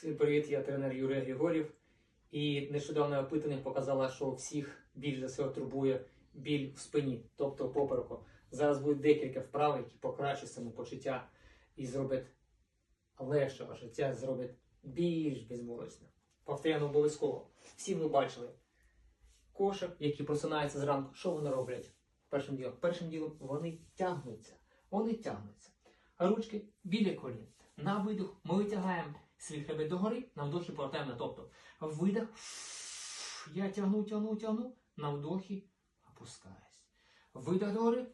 Всім привіт, я тренер Юрій Григорів. І нещодавне опитання показало, що всіх більш за все турбує біль в спині, тобто попереку. Зараз буде декілька вправ, які покращать самопочуття і зроблять легше ваше життя, зроблять більш безболісним. Повторяємо обов'язково. Всі ви бачили кошик, які просинаються зранку. Що вони роблять? Першим ділом, першим ділом вони тягнуться. Вони тягнуться. Ручки біля колін. На видох ми витягаємо свій догори, на вдохі повертаємо на тобто. Видох. Я тягну, тягну, тягну. На вдохі опускаюсь. Видох догори.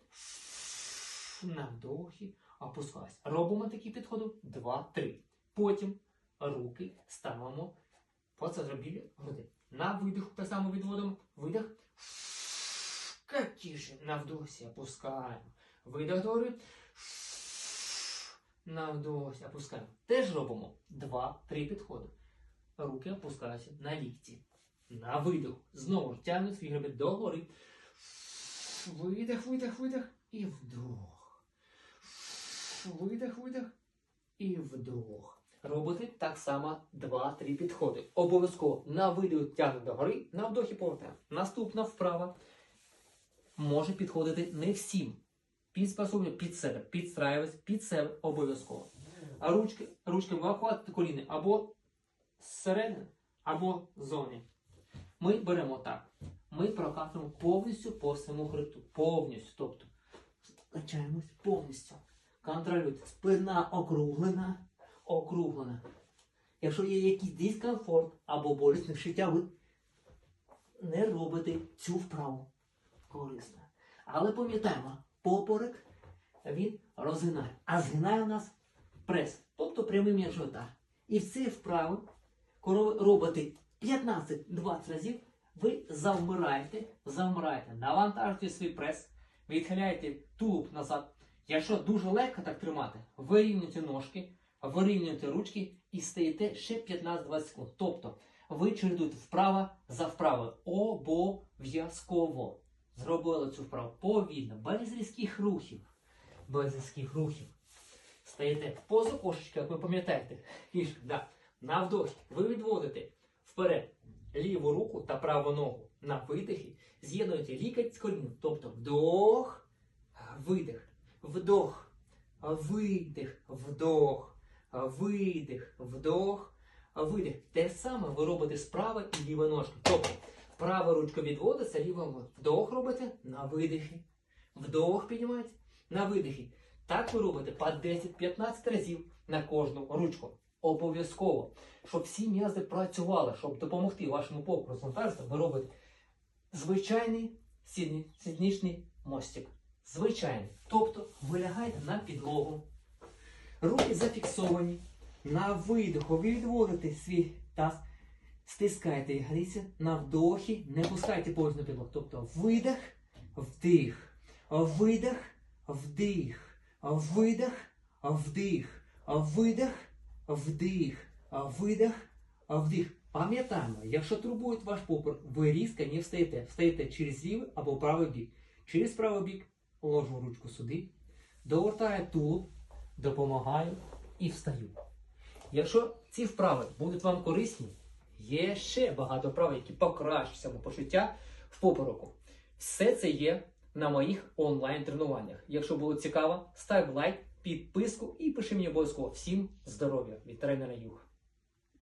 На вдохі опускаюсь. Робимо такі підходи. Два, три. Потім руки ставимо по центру груди. На видох так само відводимо. Видох. Как тише. На вдохі опускаємо. Видох догори. На вдохі опускаємо. Теж робимо два-три підходи. Руки опускаються на лікті. На видох. Знову ж тягнуть свій хребет догори. Видих, видих, видих. І вдох. Видих, видих. І вдох. Робити так само два-три підходи. Обов'язково на видих тягнуть догори, на вдохі повертаємо. Наступна вправа може підходити не всім. Підспособлює під себе, підстраюватись під себе обов'язково. А ручки, ручки виходять коліни або зсередини, або ззовні. Ми беремо так. Ми прокатуємо повністю по всьому хребту. Повністю. Тобто качаємось повністю. Контролюйте. Спина округлена. Округлена. Якщо є якийсь дискомфорт або болісне вшиття, ви не робите цю вправу. Корисно. Але пам'ятаємо, поперек він розгинає. А згинає у нас прес, тобто прямий м'яч живота. І в ці вправи, коли ви робите 15-20 разів, ви завмираєте, завмираєте, навантажуєте свій прес, відхиляєте тулуб назад. Якщо дуже легко так тримати, вирівнюєте ножки, вирівнюєте ручки і стоїте ще 15-20 секунд. Тобто ви чередуєте вправо за вправою. Обов'язково. Зробили цю вправу повільно, без різких рухів. Без різких рухів. Стаєте в позу кошечки, як ви пам'ятаєте. Да. На вдохі ви відводите вперед ліву руку та праву ногу на видихі. З'єднуєте лікоть з коліном. Тобто вдох, видих, вдох, видих, вдох, видих, вдох, видих. Те саме ви робите з правої і лівої ножки. Тобто права ручка відводиться, ліва вдох робите на видихі. Вдох піднімається на видихі. Так ви робите по 10-15 разів на кожну ручку. Обов'язково, щоб всі м'язи працювали, щоб допомогти вашому розвантажитися, ви робите звичайний сідні- сідничний мостик. Звичайний. Тобто ви лягаєте на підлогу. Руки зафіксовані. На видиху ви відводите свій таз, стискаєте ягодиці, на вдохі, не пускайте повністю на підлогу. Тобто видих, вдих, видих, вдих, видих, вдих, видих, вдих, видих, вдих. Пам'ятаємо, якщо турбує ваш попер, ви різко не встаєте. Встаєте через лівий або правий бік. Через правий бік ложу ручку сюди, довертаю тулуб, допомагаю і встаю. Якщо ці вправи будуть вам корисні, є ще багато вправ, які покращують самопочуття в попороку. Все це є на моїх онлайн-тренуваннях. Якщо було цікаво, став лайк, підписку і пиши мені обов'язково. Всім здоров'я від тренера Юг.